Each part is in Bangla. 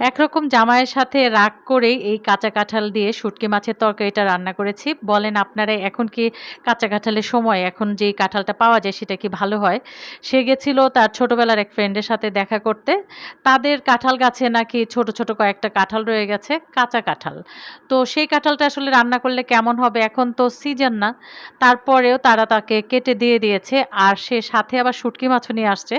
একরকম জামাইয়ের সাথে রাগ করেই এই কাঁচা কাঁঠাল দিয়ে শুটকি মাছের তরকারিটা রান্না করেছি। বলেন আপনারা, এখন কি কাঁচা কাঁঠালের সময়? এখন যেই কাঁঠালটা পাওয়া যায়, সেটা কি ভালো হয়? সে গেছিল তার ছোটবেলার এক ফ্রেন্ডের সাথে দেখা করতে। তাদের কাঁঠাল গাছে নাকি ছোট ছোট কয়েকটা কাঁঠাল রয়ে গেছে, কাঁচা কাঁঠাল। তো সেই কাঁঠালটা আসলে রান্না করলে কেমন হবে এখন তো সিজন না। তারপরেও তারা তাকে কেটে দিয়ে দিয়েছে আর সে সাথে আবার শুটকি মাছও নিয়ে আসছে।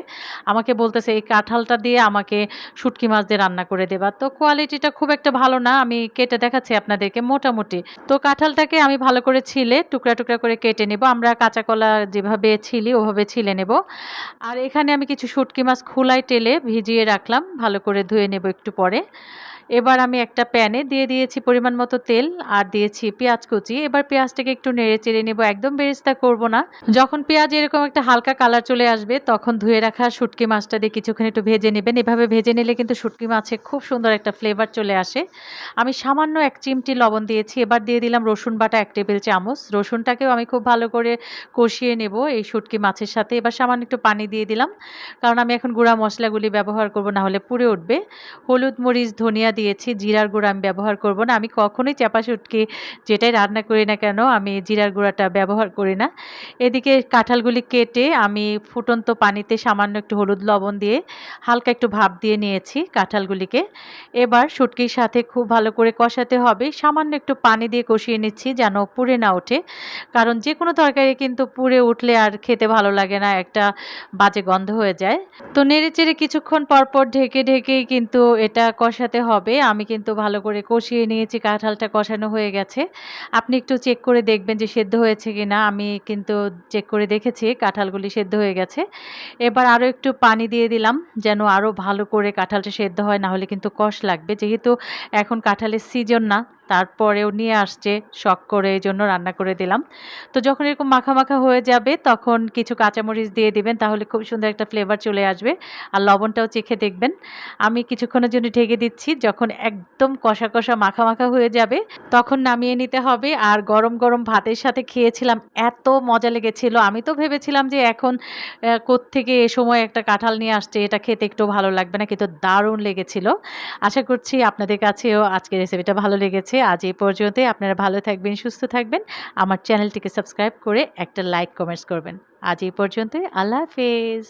আমাকে বলতেছে, এই কাঁঠালটা দিয়ে আমাকে শুটকি মাছ দিয়ে রান্না করে দেবা তো কোয়ালিটিটা খুব একটা ভালো না, আমি কেটে দেখাচ্ছি আপনাদেরকে মোটামুটি। তো কাঁঠালটাকে আমি ভালো করে ছিলে, টুকরা টুকরা করে কেটে নেব। আমরা কাঁচা কলা যেভাবে ছিলি, ওভাবে ছিলে নেব। আর এখানে আমি কিছু শুটকি মাছ খোলায় টেলে ভিজিয়ে রাখলাম, ভালো করে ধুয়ে নেব একটু পরে। এবার আমি একটা প্যানে দিয়ে দিয়েছি পরিমাণ মতো তেল আর দিয়েছি পেঁয়াজ কুচি। এবার পেঁয়াজটাকে একটু নেড়ে চেড়ে নেব, একদম বেরেস্তা করব না। যখন পেঁয়াজ এরকম একটা হালকা কালার চলে আসবে, তখন ধুয়ে রাখা শুটকি মাছটা দিয়ে কিছুক্ষণ একটু ভেজে নেবেন। এভাবে ভেজে নিলে কিন্তু শুটকি মাছে খুব সুন্দর একটা ফ্লেভার চলে আসে। আমি সামান্য এক চিমটি লবণ দিয়েছি, এবার দিয়ে দিলাম রসুন বাটা এক টেবিল চামচ। রসুনটাকেও আমি খুব ভালো করে কষিয়ে নেব এই শুটকি মাছের সাথে। এবার সামান্য একটু পানি দিয়ে দিলাম, কারণ আমি এখন গুঁড়া মশলাগুলি ব্যবহার করব না হলে পুড়ে উঠবে। হলুদ, মরিচ, ধনিয়া দিয়েছি, জিরার গুঁড়া আমি ব্যবহার করব না। আমি কখনোই চাপা শুটকি যেটাই রান্না করি না কেন, আমি জিরার গুঁড়াটা ব্যবহার করি না। এদিকে কাঁঠালগুলি কেটে আমি ফুটন্ত পানিতে সামান্য একটু হলুদ লবণ দিয়ে হালকা একটু ভাপ দিয়ে নিয়েছি কাঁঠালগুলিকে। এবার শুটকির সাথে খুব ভালো করে কষাতে হবে। সামান্য একটু পানি দিয়ে কষিয়ে নিচ্ছি যেন পুড়ে না ওঠে। কারণ যে কোনো তরকারি কিন্তু পুড়ে উঠলে আর খেতে ভালো লাগে না, একটা বাজে গন্ধ হয়ে যায়। তো নেড়ে চেড়ে কিছুক্ষণ পরপর ঢেকে ঢেকেই কিন্তু এটা কষাতে হবে। আমি কিন্তু ভালো করে কষিয়ে নিয়েছি, কাঁঠালটা কষানো হয়ে গেছে। আপনি একটু চেক করে দেখবেন যে সেদ্ধ হয়েছে কি না আমি কিন্তু চেক করে দেখেছি, কাঁঠালগুলি সেদ্ধ হয়ে গেছে। এবার আরও একটু পানি দিয়ে দিলাম, যেন আরও ভালো করে কাঁঠালটা সেদ্ধ হয় না হলে কিন্তু কষ লাগবে। যেহেতু এখন কাঁঠালের সিজন না তারপরেও নিয়ে আসছে, শখ করে এই জন্য রান্না করে দিলাম। তো যখন এরকম মাখা মাখা হয়ে যাবে, তখন কিছু কাঁচামরিচ দিয়ে দিবেন, তাহলে খুব সুন্দর একটা ফ্লেভার চলে আসবে। আর লবণটাও চেখে দেখবেন। আমি কিছুক্ষণের জন্য ঢেকে দিচ্ছি, যখন একদম কষা কষা মাখা মাখা হয়ে যাবে, তখন নামিয়ে নিতে হবে। আর গরম গরম ভাতের সাথে খেয়েছিলাম, এত মজা লেগেছিল। আমি তো ভেবেছিলাম যে এখন থেকে এ সময় একটা কাঁঠাল নিয়ে আসছে, এটা খেতে একটু ভালো লাগবে না কিন্তু দারুণ লেগেছিল। আশা করছি আপনাদের কাছেও আজকের রেসিপিটা ভালো লেগেছে। আজ এই পর্যন্তই। আপনারা ভালো থাকবেন, সুস্থ থাকবেন। আমার চ্যানেলটিকে সাবস্ক্রাইব করে একটা লাইক, কমেন্টস করবেন। আজ এই পর্যন্তই। আল্লাহ হাফেজ।